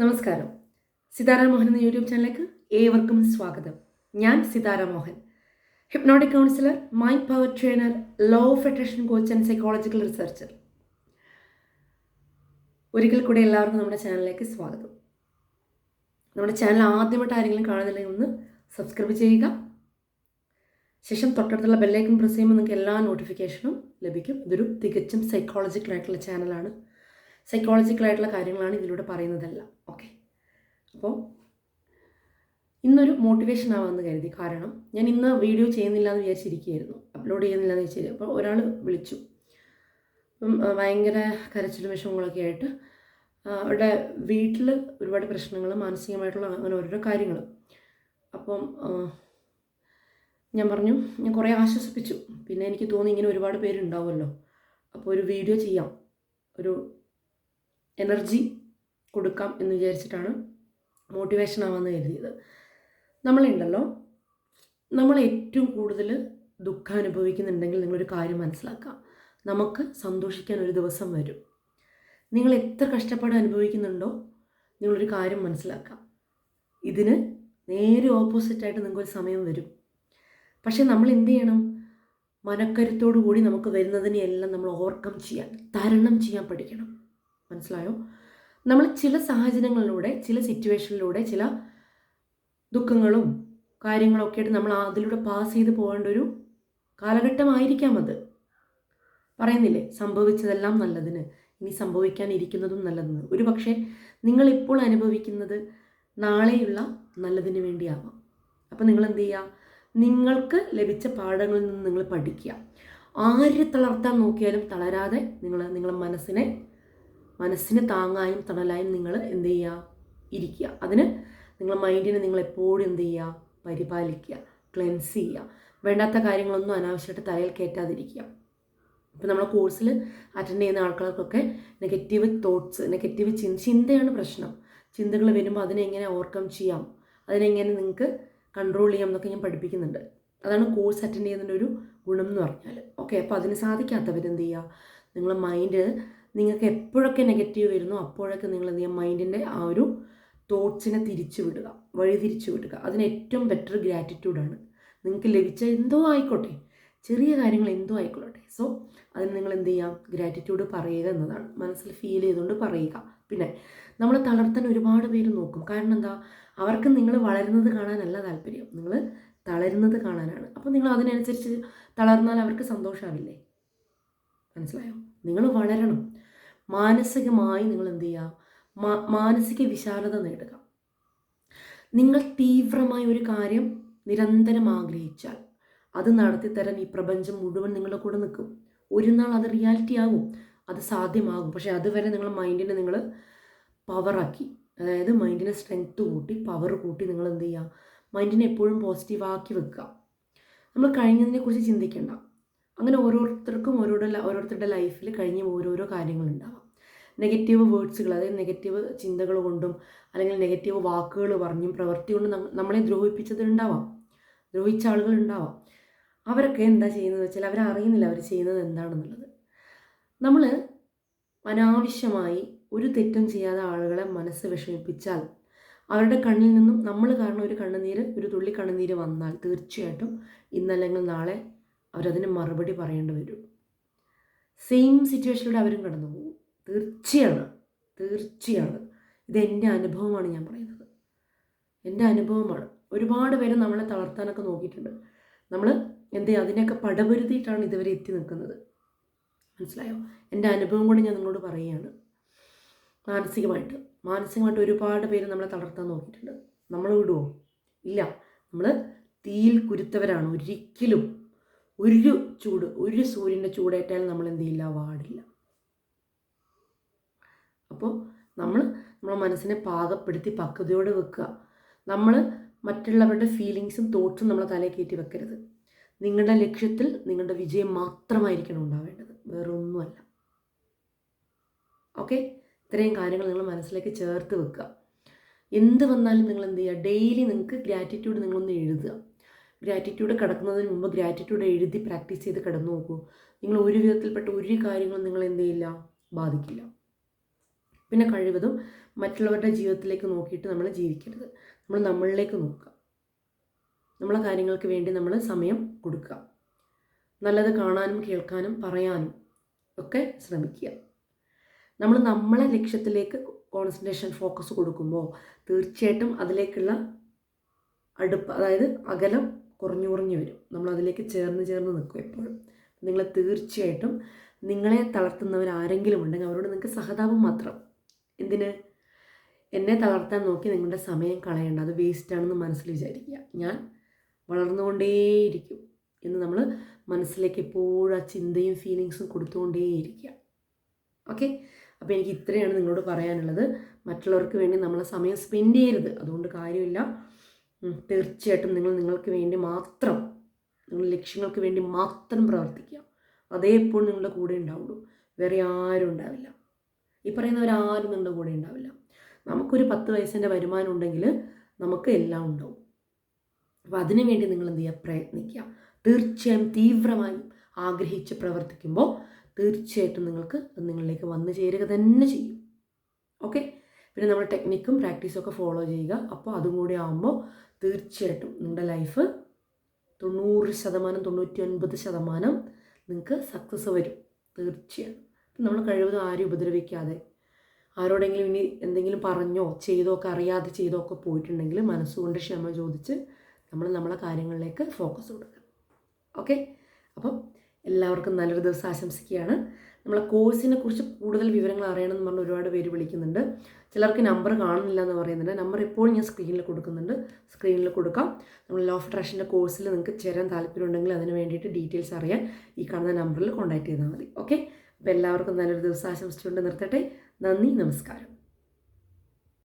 നമസ്കാരം. സിതാര മോഹൻ എന്ന യൂട്യൂബ് ചാനലിലേക്ക് ഏവർക്കും സ്വാഗതം. ഞാൻ Sithara Mohan. Hypnotic counsellor mind power trainer law federation coach and psychological researcher ഒരിക്കൽ കൂടെ എല്ലാവർക്കും നമ്മുടെ ചാനലിലേക്ക് സ്വാഗതം. നമ്മുടെ ചാനൽ ആദ്യമായിട്ട് ആരെങ്കിലും കാണുന്നില്ലെങ്കിൽ ഒന്ന് സബ്സ്ക്രൈബ് ചെയ്യുക. ശേഷം തൊട്ടടുത്തുള്ള ബെല്ലൈക്കൺ പ്രസ് ചെയ്യുമ്പോൾ നിങ്ങൾക്ക് എല്ലാ നോട്ടിഫിക്കേഷനും ലഭിക്കും. ഇതൊരു തികച്ചും സൈക്കോളജിക്കൽ ആയിട്ടുള്ള ചാനലാണ് സൈക്കോളജിക്കൽ ആയിട്ടുള്ള കാര്യങ്ങളാണ് ഇതിലൂടെ പറയുന്നതെല്ലാം. ഓക്കെ അപ്പോൾ ഇന്നൊരു മോട്ടിവേഷൻ ആവാമെന്ന് കരുതി. കാരണം ഞാൻ ഇന്ന് വീഡിയോ ചെയ്യുന്നില്ല എന്ന് വിചാരിച്ചിരിക്കുകയായിരുന്നു. അപ്ലോഡ് ചെയ്യുന്നില്ല എന്ന് വിചാരിച്ചു അപ്പോൾ ഒരാൾ വിളിച്ചു. അപ്പം ഭയങ്കര കരച്ചിലും വിഷമങ്ങളൊക്കെ ആയിട്ട് അവരുടെ വീട്ടിൽ ഒരുപാട് പ്രശ്നങ്ങൾ മാനസികമായിട്ടുള്ള അങ്ങനെ ഓരോരോ കാര്യങ്ങൾ അപ്പം ഞാൻ പറഞ്ഞു ഞാൻ കുറേ ആശ്വസിപ്പിച്ചു. പിന്നെ എനിക്ക് തോന്നി ഇങ്ങനെ ഒരുപാട് പേരുണ്ടാവുമല്ലോ. അപ്പോൾ ഒരു വീഡിയോ ചെയ്യാം. ഒരു എനർജി കൊടുക്കാം എന്ന് വിചാരിച്ചിട്ടാണ് മോട്ടിവേഷൻ ആവാമെന്ന് കരുതിയത്. നമ്മളുണ്ടല്ലോ? നമ്മൾ ഏറ്റവും കൂടുതൽ ദുഃഖം അനുഭവിക്കുന്നുണ്ടെങ്കിൽ നിങ്ങളൊരു കാര്യം മനസ്സിലാക്കാം. നമുക്ക് സന്തോഷിക്കാൻ ഒരു ദിവസം വരും. നിങ്ങൾ എത്ര കഷ്ടപ്പാട് അനുഭവിക്കുന്നുണ്ടോ? നിങ്ങളൊരു കാര്യം മനസ്സിലാക്കാം. ഇതിന് നേരെ ഓപ്പോസിറ്റായിട്ട് നിങ്ങൾക്കൊരു സമയം വരും. പക്ഷേ നമ്മൾ എന്ത് ചെയ്യണം? മനക്കരുത്തോടു കൂടി നമുക്ക് വരുന്നതിനെയെല്ലാം നമ്മൾ ഓവർകം ചെയ്യാൻ തരണം ചെയ്യാൻ പഠിക്കണം. മനസ്സിലായോ? നമ്മൾ ചില സാഹചര്യങ്ങളിലൂടെ ചില സിറ്റുവേഷനിലൂടെ ചില ദുഃഖങ്ങളും കാര്യങ്ങളൊക്കെ ആയിട്ട് നമ്മൾ അതിലൂടെ പാസ് ചെയ്ത് പോകേണ്ട ഒരു കാലഘട്ടമായിരിക്കാം അത്. പറയുന്നില്ലേ സംഭവിച്ചതെല്ലാം നല്ലതിന് ഇനി സംഭവിക്കാനിരിക്കുന്നതും നല്ലതിന്. ഒരു പക്ഷേ നിങ്ങളിപ്പോൾ അനുഭവിക്കുന്നത് നാളെയുള്ള നല്ലതിന് വേണ്ടിയാവാം. അപ്പോൾ നിങ്ങൾ എന്ത് ചെയ്യുക? നിങ്ങൾക്ക് ലഭിച്ച പാഠങ്ങളിൽ നിന്ന് നിങ്ങൾ പഠിക്കുക. ആര് തളർത്താൻ നോക്കിയാലും തളരാതെ നിങ്ങൾ നിങ്ങളുടെ മനസ്സിനെ മനസ്സിന് താങ്ങായും തണലായും നിങ്ങൾ എന്ത് ചെയ്യുക ഇരിക്കുക. അതിന് നിങ്ങളുടെ മൈൻഡിനെ നിങ്ങൾ എപ്പോഴും എന്ത് ചെയ്യുക പരിപാലിക്കുക. ക്ലെൻസ് ചെയ്യുക. വേണ്ടാത്ത കാര്യങ്ങളൊന്നും അനാവശ്യമായിട്ട് തലയിൽ കയറ്റാതിരിക്കുക. ഇപ്പോൾ നമ്മുടെ കോഴ്സിൽ അറ്റൻഡ് ചെയ്യുന്ന ആൾക്കാർക്കൊക്കെ നെഗറ്റീവ് തോട്ട്സ് നെഗറ്റീവ് ചിന്ത ചിന്തയാണ് പ്രശ്നം. ചിന്തകൾ വരുമ്പോൾ അതിനെ എങ്ങനെ ഓവർകം ചെയ്യാം? അതിനെങ്ങനെ നിങ്ങൾക്ക് കൺട്രോൾ ചെയ്യാം എന്നൊക്കെ ഞാൻ പഠിപ്പിക്കുന്നുണ്ട്. അതാണ് കോഴ്സ് അറ്റൻഡ് ചെയ്യുന്നതിന്റെ ഒരു ഗുണം എന്ന് പറഞ്ഞാൽ ഓക്കെ അപ്പോൾ അതിന് സാധിക്കാത്തവരെന്ത് ചെയ്യുക നിങ്ങളെ മൈൻഡ് നിങ്ങൾക്ക് എപ്പോഴൊക്കെ നെഗറ്റീവ് വരുന്നോ അപ്പോഴൊക്കെ നിങ്ങൾ എന്ത് ചെയ്യുക? മൈൻഡിന്റെ ആ ഒരു തോട്ട്സിനെ തിരിച്ചു വിടുക വഴി തിരിച്ചു വിടുക അതിന് ഏറ്റവും ബെറ്റർ ഗ്രാറ്റിറ്റ്യൂഡാണ് നിങ്ങൾക്ക് ലഭിച്ച എന്തോ ആയിക്കോട്ടെ ചെറിയ കാര്യങ്ങൾ എന്തോ ആയിക്കോട്ടെ സോ അതിന് നിങ്ങൾ എന്ത് ചെയ്യാം ഗ്രാറ്റിറ്റ്യൂഡ് പറയുക എന്നതാണ്. മനസ്സിൽ ഫീൽ ചെയ്തുകൊണ്ട് പറയുക. പിന്നെ നമ്മൾ തളർത്താൻ ഒരുപാട് പേര് നോക്കും. കാരണം എന്താ? അവർക്ക് നിങ്ങൾ വളരുന്നത് കാണാനല്ല താല്പര്യം. നിങ്ങൾ തളരുന്നത് കാണാനാണ്. അപ്പോൾ നിങ്ങൾ അതിനനുസരിച്ച് തളർന്നാൽ അവർക്ക് സന്തോഷമാവില്ലേ മനസ്സിലായോ? നിങ്ങൾ വളരണം. മാനസികമായി നിങ്ങൾ എന്ത് ചെയ്യുക മാനസിക വിശാലത നേടുക. നിങ്ങൾ തീവ്രമായ ഒരു കാര്യം നിരന്തരം ആഗ്രഹിച്ചാൽ അത് നടത്തിത്തരാൻ ഈ പ്രപഞ്ചം മുഴുവൻ നിങ്ങളുടെ കൂടെ നിൽക്കും. ഒരു നാൾ അത് റിയാലിറ്റി ആകും. അത് സാധ്യമാകും. പക്ഷേ അതുവരെ നിങ്ങൾ മൈൻഡിനെ നിങ്ങൾ പവറാക്കി അതായത് മൈൻഡിനെ സ്ട്രെങ്ത്ത് കൂട്ടി പവർ കൂട്ടി നിങ്ങൾ എന്ത് ചെയ്യുക മൈൻഡിനെ എപ്പോഴും പോസിറ്റീവാക്കി വെക്കുക. നമ്മൾ കഴിഞ്ഞതിനെ കുറിച്ച് ചിന്തിക്കേണ്ട. അങ്ങനെ ഓരോരുത്തർക്കും ഓരോരുടെ ഓരോരുത്തരുടെ ലൈഫിൽ കഴിഞ്ഞ ഓരോരോ കാര്യങ്ങളുണ്ടാവാം നെഗറ്റീവ് വേർഡ്സുകൾ അതായത് നെഗറ്റീവ് ചിന്തകൾ കൊണ്ടും അല്ലെങ്കിൽ നെഗറ്റീവ് വാക്കുകൾ പറഞ്ഞും പ്രവൃത്തി കൊണ്ട് നമ്മളെ നമ്മളെ ദ്രോഹിപ്പിച്ചതുണ്ടാവാം ദ്രോഹിച്ച ആളുകൾ ഉണ്ടാവാം അവരൊക്കെ എന്താ ചെയ്യുന്നത് വെച്ചാൽ അവരറിയുന്നില്ല അവർ ചെയ്യുന്നത് എന്താണെന്നുള്ളത്. നമ്മൾ അനാവശ്യമായി ഒരു തെറ്റും ചെയ്യാതെ ആളുകളെ മനസ്സ് വിഷമിപ്പിച്ചാൽ അവരുടെ കണ്ണിൽ നിന്നും നമ്മൾ കാരണം ഒരു കണ്ണുനീര് ഒരു തുള്ളി കണ്ണുനീര് വന്നാൽ തീർച്ചയായിട്ടും ഇന്നല്ലെങ്കിൽ നാളെ അവരതിന് മറുപടി പറയേണ്ടി വരും. സെയിം സിറ്റുവേഷനിലൂടെ അവരും കടന്നു പോകും തീർച്ചയാണ് തീർച്ചയാണ്. ഇതെന്റെ അനുഭവമാണ് ഞാൻ പറയുന്നത്. എന്റെ അനുഭവമാണ്. ഒരുപാട് പേര് നമ്മളെ തളർത്താനൊക്കെ നോക്കിയിട്ടുണ്ട്. നമ്മൾ എന്ത് അതിനൊക്കെ പടപൊരുതിയിട്ടാണ് ഇതുവരെ എത്തി നിൽക്കുന്നത്. മനസ്സിലായോ? എന്റെ അനുഭവം കൂടി ഞാൻ നിങ്ങളോട് പറയുകയാണ്. മാനസികമായിട്ട്. മാനസികമായിട്ട് ഒരുപാട് പേര് നമ്മളെ തളർത്താൻ നോക്കിയിട്ടുണ്ട്. നമ്മൾ വിടുമോ ഇല്ല. നമ്മൾ തീയിൽ കുരുത്തവരാണ്. ഒരിക്കലും ഒരു ചൂട് ഒരു സൂര്യന്റെ ചൂടേറ്റാലും നമ്മൾ എന്ത് ചെയ്യില്ല വാടില്ല. അപ്പോൾ നമ്മൾ നമ്മളെ മനസ്സിനെ പാകപ്പെടുത്തി പക്വതയോടെ വെക്കുക. നമ്മൾ മറ്റുള്ളവരുടെ ഫീലിങ്സും തോട്ട്സും നമ്മളെ തലയിൽ കയറ്റി വെക്കരുത്. നിങ്ങളുടെ ലക്ഷ്യത്തിൽ നിങ്ങളുടെ വിജയം മാത്രമായിരിക്കണം ഉണ്ടാവേണ്ടത്. വേറൊന്നുമല്ല ഓക്കെ ഇത്രയും കാര്യങ്ങൾ നിങ്ങൾ മനസ്സിലേക്ക് ചേർത്ത് വെക്കുക. എന്ത് വന്നാലും നിങ്ങൾ എന്ത് ചെയ്യുക? ഡെയിലി നിങ്ങൾക്ക് ഗ്രാറ്റിറ്റ്യൂഡ് നിങ്ങളൊന്ന് എഴുതുക. ഗ്രാറ്റിറ്റ്യൂഡ് കിടക്കുന്നതിന് മുമ്പ് ഗ്രാറ്റിറ്റ്യൂഡ് എഴുതി പ്രാക്ടീസ് ചെയ്ത് കിടന്നു നോക്കൂ നിങ്ങൾ ഒരു വിധത്തിൽപ്പെട്ട ഒരു കാര്യങ്ങളും നിങ്ങൾ എന്ത് ചെയ്യില്ല? ബാധിക്കില്ല. പിന്നെ കഴിവതും മറ്റുള്ളവരുടെ ജീവിതത്തിലേക്ക് നോക്കിയിട്ട് നമ്മൾ ജീവിക്കരുത്. നമ്മൾ നമ്മളിലേക്ക് നോക്കുക. നമ്മളെ കാര്യങ്ങൾക്ക് വേണ്ടി നമ്മൾ സമയം കൊടുക്കുക. നല്ലത് കാണാനും കേൾക്കാനും പറയാനും ഒക്കെ ശ്രമിക്കുക. നമ്മൾ നമ്മളെ ലക്ഷ്യത്തിലേക്ക് കോൺസെൻട്രേഷൻ ഫോക്കസ് കൊടുക്കുമ്പോൾ തീർച്ചയായിട്ടും അതിലേക്കുള്ള അടുപ്പ് അതായത് അകലം കുറഞ്ഞു കുറഞ്ഞു വരും. നമ്മൾ അതിലേക്ക് ചേർന്ന് ചേർന്ന് നിൽക്കും എപ്പോഴും. നിങ്ങൾ തീർച്ചയായിട്ടും നിങ്ങളെ തളർത്തുന്നവർ ആരെങ്കിലും ഉണ്ടെങ്കിൽ അവരോട് നിങ്ങൾക്ക് സഹതാപം മാത്രം എന്തിന്? എന്നെ തളർത്താൻ നോക്കി നിങ്ങളുടെ സമയം കളയേണ്ട. അത് വേസ്റ്റാണെന്ന് മനസ്സിൽ വിചാരിക്കുക. ഞാൻ വളർന്നുകൊണ്ടേയിരിക്കും എന്ന് നമ്മൾ മനസ്സിലേക്ക് എപ്പോഴും ആ ചിന്തയും ഫീലിങ്സും കൊടുത്തുകൊണ്ടേയിരിക്കുക. ഓക്കെ അപ്പോൾ എനിക്ക് ഇത്രയാണ് നിങ്ങളോട് പറയാനുള്ളത്. മറ്റുള്ളവർക്ക് വേണ്ടി നമ്മളെ സമയം സ്പെൻഡ് ചെയ്യരുത്. അതുകൊണ്ട് കാര്യമില്ല. തീർച്ചയായിട്ടും നിങ്ങൾ നിങ്ങൾക്ക് വേണ്ടി മാത്രം നിങ്ങൾ ലക്ഷ്യങ്ങൾക്ക് വേണ്ടി മാത്രം പ്രവർത്തിക്കുക. അതേ എപ്പോഴും നിങ്ങളുടെ കൂടെ ഉണ്ടാവുള്ളൂ. വേറെ ആരും ഉണ്ടാവില്ല. ഈ പറയുന്നവരാരും നിങ്ങളുടെ കൂടെ ഉണ്ടാവില്ല. നമുക്കൊരു പത്ത് വയസ്സിന്റെ വരുമാനം ഉണ്ടെങ്കിൽ നമുക്ക് എല്ലാം ഉണ്ടാവും. അപ്പോൾ അതിനു വേണ്ടി നിങ്ങൾ എന്ത് ചെയ്യുക? പ്രയത്നിക്കുക. തീർച്ചയായും തീവ്രമായും ആഗ്രഹിച്ച് പ്രവർത്തിക്കുമ്പോൾ തീർച്ചയായിട്ടും നിങ്ങൾക്ക് അത് നിങ്ങളിലേക്ക് വന്നു ചേരുക തന്നെ ചെയ്യും. ഓക്കെ പിന്നെ നമ്മൾ ടെക്നിക്കും പ്രാക്ടീസും ഒക്കെ ഫോളോ ചെയ്യുക. അപ്പോൾ അതും കൂടി ആകുമ്പോൾ തീർച്ചയായിട്ടും നിങ്ങളുടെ ലൈഫ് തൊണ്ണൂറ് ശതമാനം തൊണ്ണൂറ്റി ഒൻപത് ശതമാനം നിങ്ങൾക്ക് സക്സസ് വരും. തീർച്ചയായും. നമ്മൾ കഴിവതും ആരും ഉപദ്രവിക്കാതെ ആരോടെങ്കിലും ഇനി എന്തെങ്കിലും പറഞ്ഞോ ചെയ്തോ ഒക്കെ അറിയാതെ ചെയ്തോ ഒക്കെ പോയിട്ടുണ്ടെങ്കിൽ മനസ്സുകൊണ്ട് ക്ഷമ ചോദിച്ച് നമ്മൾ നമ്മളെ കാര്യങ്ങളിലേക്ക് ഫോക്കസ് കൊടുക്കുക ഓക്കെ അപ്പം എല്ലാവർക്കും നല്ലൊരു ദിവസം ആശംസിക്കുകയാണ്. നമ്മളെ കോഴ്സിനെ കുറിച്ച് കൂടുതൽ വിവരങ്ങൾ അറിയണമെന്ന് പറഞ്ഞ് ഒരുപാട് പേര് വിളിക്കുന്നുണ്ട്. ചിലർക്ക് നമ്പർ കാണുന്നില്ല എന്ന് പറയുന്നുണ്ട്. നമ്പർ എപ്പോഴും ഞാൻ സ്ക്രീനിൽ കൊടുക്കുന്നുണ്ട്. സ്ക്രീനിൽ കൊടുക്കാം. നമ്മൾ ലോ ഓഫ് അട്രാക്ഷന്റെ കോഴ്സിൽ നിങ്ങൾക്ക് ചേരാൻ താല്പര്യമുണ്ടെങ്കിൽ അതിന് വേണ്ടിയിട്ട് ഡീറ്റെയിൽസ് അറിയാൻ ഈ കാണുന്ന നമ്പറിൽ കോൺടാക്ട് ചെയ്താൽ മതി. ഓക്കെ അപ്പോൾ എല്ലാവർക്കും നല്ലൊരു ദിവസം ആശംസിച്ചുകൊണ്ട് നിർത്തട്ടെ. നന്ദി നമസ്കാരം.